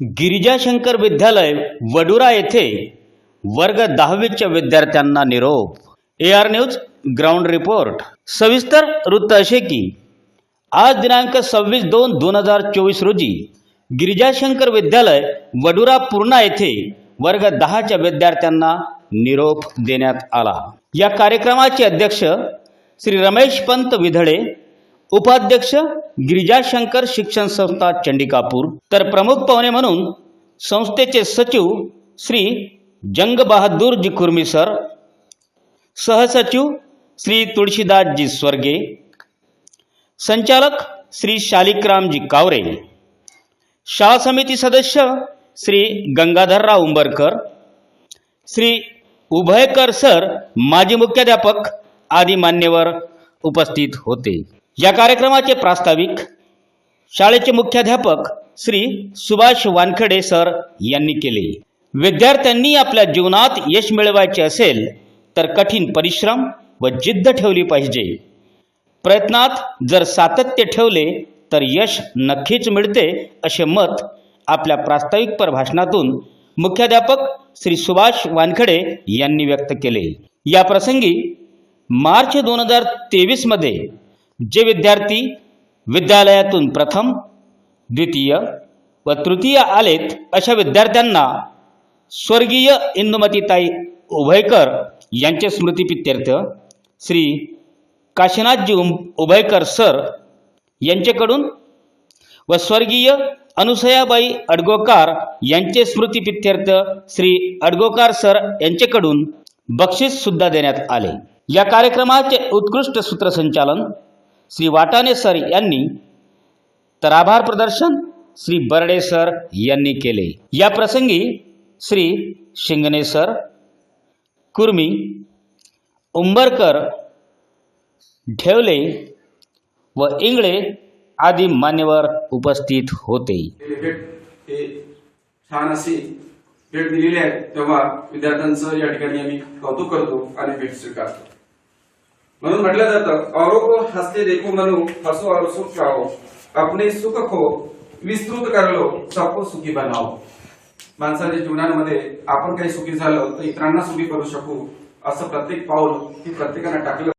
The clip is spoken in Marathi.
गिरिजाशंकर विद्यालय वडुरा येथे वर्ग दहावीच्या विद्यार्थ्यांना निरोप. A R news ground report. सविस्तर वृत्त असे की आज दिनांक सव्वीस दोन दोन हजार चोवीस रोजी गिरिजाशंकर विद्यालय वडुरा पूर्णा येथे वर्ग दहाच्या विद्यार्थ्यांना निरोप देण्यात आला. या कार्यक्रमाचे अध्यक्ष श्री रमेश पंत विधळे उपाध्यक्ष गिरिजाशंकर शिक्षण संस्था चंडिकापूर. तर प्रमुख पाहुणे म्हणून संस्थेचे सचिव श्री जंग बहादूरजी कुर्मी सर सहसचिव श्री तुळशीदासजी स्वर्गे संचालक श्री शालिकरामजी कावरे शाळा समिती सदस्य श्री गंगाधरराव उंबरकर श्री उभयकर सर माजी मुख्याध्यापक आदी मान्यवर उपस्थित होते. या कार्यक्रमाचे प्रास्ताविक शाळेचे मुख्याध्यापक श्री सुभाष वानखडे सर यांनी केले. विद्यार्थ्यांनी आपल्या जीवनात यश मिळवायचे असेल तर कठीण परिश्रम व जिद्द ठेवली पाहिजे. प्रयत्नात जर सातत्य ठेवले तर यश नक्कीच मिळते असे मत आपल्या प्रास्ताविकपर भाषणातून मुख्याध्यापक श्री सुभाष वानखडे यांनी व्यक्त केले. या प्रसंगी मार्च दोन हजार तेवीसमध्ये जे विद्यार्थी विद्यालयातून प्रथम द्वितीय व तृतीय आलेत अशा विद्यार्थ्यांना स्वर्गीय इंदुमतीताई उभयकर यांचे स्मृतिपित्यर्थ श्री काशीनाथजी उभयकर सर यांच्याकडून व स्वर्गीय अनुसयाबाई अडगोकार यांचे स्मृतिपित्यर्थ श्री अडगोकार सर यांच्याकडून बक्षीस सुद्धा देण्यात आले. या कार्यक्रमाचे उत्कृष्ट सूत्रसंचालन श्री वाटाणे सर यांनी तर आभार प्रदर्शन श्री बर्डे सर यांनी केले. या प्रसंगी श्री शिंगणे सर कुर्मी उंबरकर ढेवले व इंगळे आदी मान्यवर उपस्थित होते. छान अशी भेट दिलेली आहे. तेव्हा विद्यार्थ्यांचं या ठिकाणी आम्ही कौतुक करतो आणि भेट स्वीकारतो. म्हणून म्हटलं जातं औरों को हसते देखो म्हणू हसो और सुख खाओ अपने सुख खो विस्तृत करलो सबको सुखी बनाओ। माणसाच्या जीवनामध्ये आपण काही सुखी झालं तर इतरांना सुखी करू शकू असं प्रत्येक पाऊल ही प्रत्येकानं टाकलं